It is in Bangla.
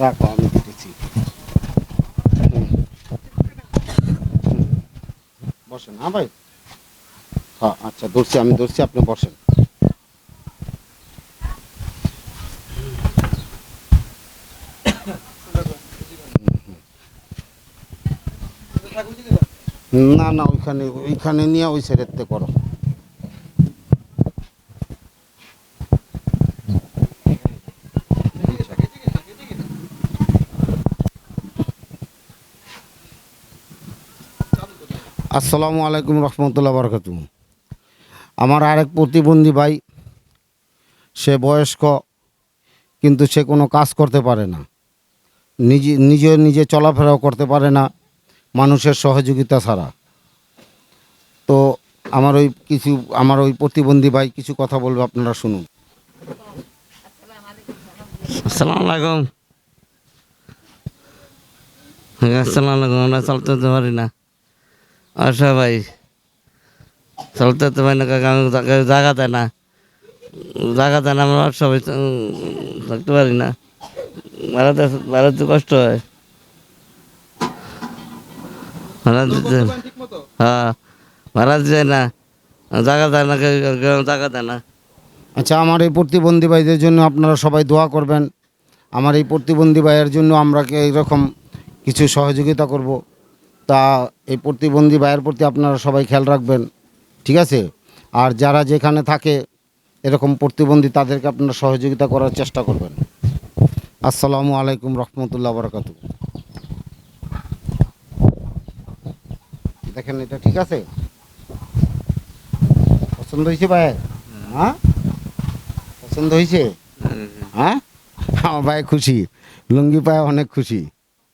রাখো আমি দিতেছি। বসেন হ্যাঁ ভাই হ্যাঁ আচ্ছা ধরছি আমি ধরছি আপনি বসেন না না ওইখানে ওইখানে নিয়ে ওই সাইডেতে করো আসসালামু আলাইকুম রহমতুল্লাহ বরকাত আমার আরেক প্রতিবন্ধী ভাই, সে বয়স্ক, কিন্তু সে কোনো কাজ করতে পারে না। নিজে নিজে নিজে চলাফেরাও করতে পারে না, মানুষের সহযোগিতা ছাড়া। তো আমার ওই কিছু, আমার ওই প্রতিবন্ধী ভাই কিছু কথা বলবে, আপনারা শুনুন। আসসালামু আলাইকুম। আসসালামু আলাইকুম, আমরা চলতে পারি না। আচ্ছা ভাই। চলতে যেতে পারি না কাকা আমি জায়গা- দেয় না। জায়গা দেয় না আমরা সবাই তো, থাকতে পারি না। বেড়াতে বেড়াতে কষ্ট হয়। ভাড়া দিতে হ্যাঁ ভাড়া দিতে না। জায়গা দেয় না জায়গা দেয় না। আচ্ছা আমার এই প্রতিবন্ধী ভাইদের জন্য আপনারা সবাই দোয়া করবেন। আমার এই প্রতিবন্ধী ভাইয়ের জন্য আমরা কি এইরকম কিছু সহযোগিতা করব। তা এই প্রতিবন্ধী ভাইয়ের প্রতি আপনারা সবাই খেয়াল রাখবেন ঠিক আছে? আর যারা যেখানে থাকে এরকম প্রতিবন্ধী তাদেরকে আপনারা সহযোগিতা করার চেষ্টা করবেন। আসসালামু আলাইকুম রহমতুল্লাহ বরকাত দেখেন এটা ঠিক আছে? পছন্দ হয়েছে ভাই? হ্যাঁ? পছন্দ হয়েছে? হ্যাঁ? আমার ভাই খুশি লুঙ্গি পায় অনেক খুশি।